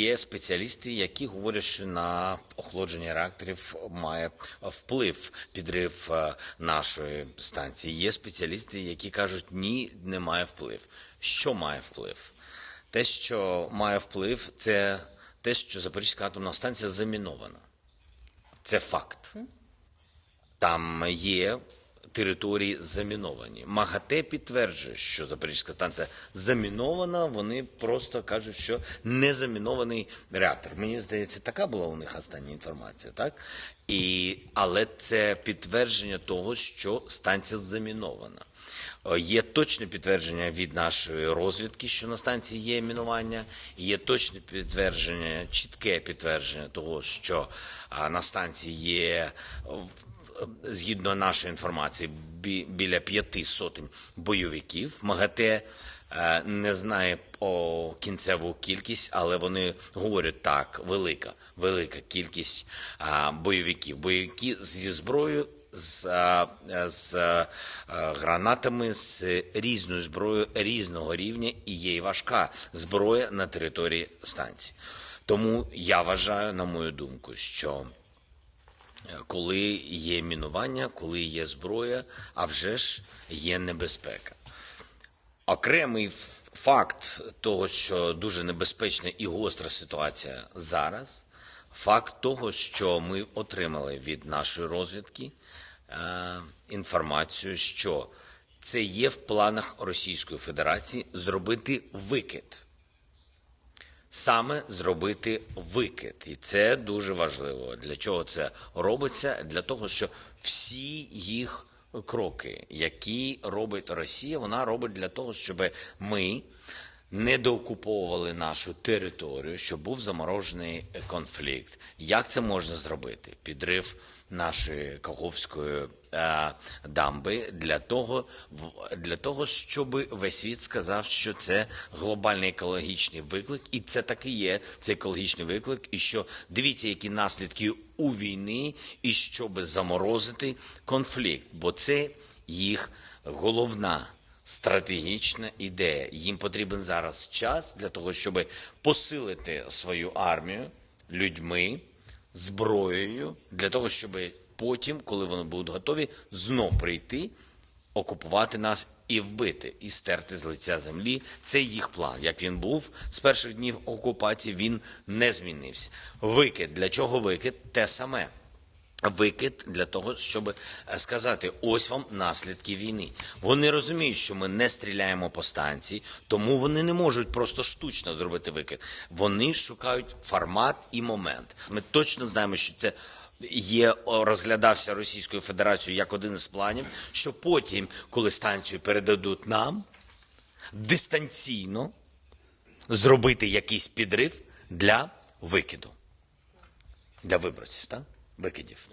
Є спеціалісти, які говорять, що на охолодження реакторів має вплив підрив е, нашої станції. Є спеціалісти, які кажуть, ні, не має вплив. Що має вплив? Те, що має вплив, це те, що Запорізька атомна станція замінована. Це факт. Там є території заміновані. МАГАТЕ підтверджує, що Запорізька станція замінована. Вони просто кажуть, що не замінований реактор. Мені здається, така була у них остання інформація, так? І, але це підтвердження того, що станція замінована. Е, Є точне підтвердження від нашої розвідки, що на станції є мінування. Є точне підтвердження, чітке підтвердження того, що на станції є згідно нашої інформації, бі- біля п'яти сотень бойовиків. МАГАТЕ не знає о кінцеву кількість, але вони говорять так, велика, велика кількість бойовиків. Бойовики зі зброєю, з, з гранатами, з різною зброєю різного рівня і є і важка зброя на території станції. Тому я вважаю, на мою думку, що коли є мінування, коли є зброя, а вже ж є небезпека. Окремий факт того, що дуже небезпечна і гостра ситуація зараз, факт того, що ми отримали від нашої розвідки е, інформацію, що це є в планах Російської Федерації зробити викид саме зробити викид. І це дуже важливо. Для чого це робиться? Для того, що всі їх кроки, які робить Росія, вона робить для того, щоб ми не доокуповували нашу територію, щоб був заморожений конфлікт. Як це можна зробити? Підрив нашої Каховської е, дамби для того, для того, щоб весь світ сказав, що це глобальний екологічний виклик, і це таки є це екологічний виклик. І що дивіться, які наслідки у війни, і щоб заморозити конфлікт, бо це їх головна стратегічна ідея. Їм потрібен зараз час для того, щоб посилити свою армію людьми, зброєю, для того, щоб потім, коли вони будуть готові, знов прийти, окупувати нас і вбити, і стерти з лиця землі. Це їх план. Як він був з перших днів окупації, він не змінився. Викид для чого викид? Те саме викид для того, щоб е, сказати, ось вам наслідки війни. Вони розуміють, що ми не стріляємо по станції, тому вони не можуть просто штучно зробити викид. Вони шукають формат і момент. Ми точно знаємо, що це. Є розглядався Російською Федерацією як один із планів, що потім, коли станцію передадуть нам, дистанційно зробити якийсь підрив для викиду для виборців, так? Викидів.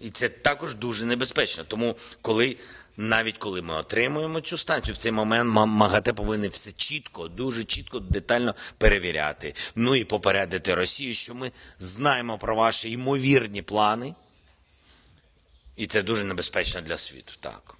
І це також дуже небезпечно. Тому, коли навіть коли ми отримуємо цю станцію, в цей момент Ма- МАГАТЕ повинен все чітко, дуже чітко, детально перевіряти. Ну і попередити Росію, що ми знаємо про ваші ймовірні плани. І це дуже небезпечно для світу. Так.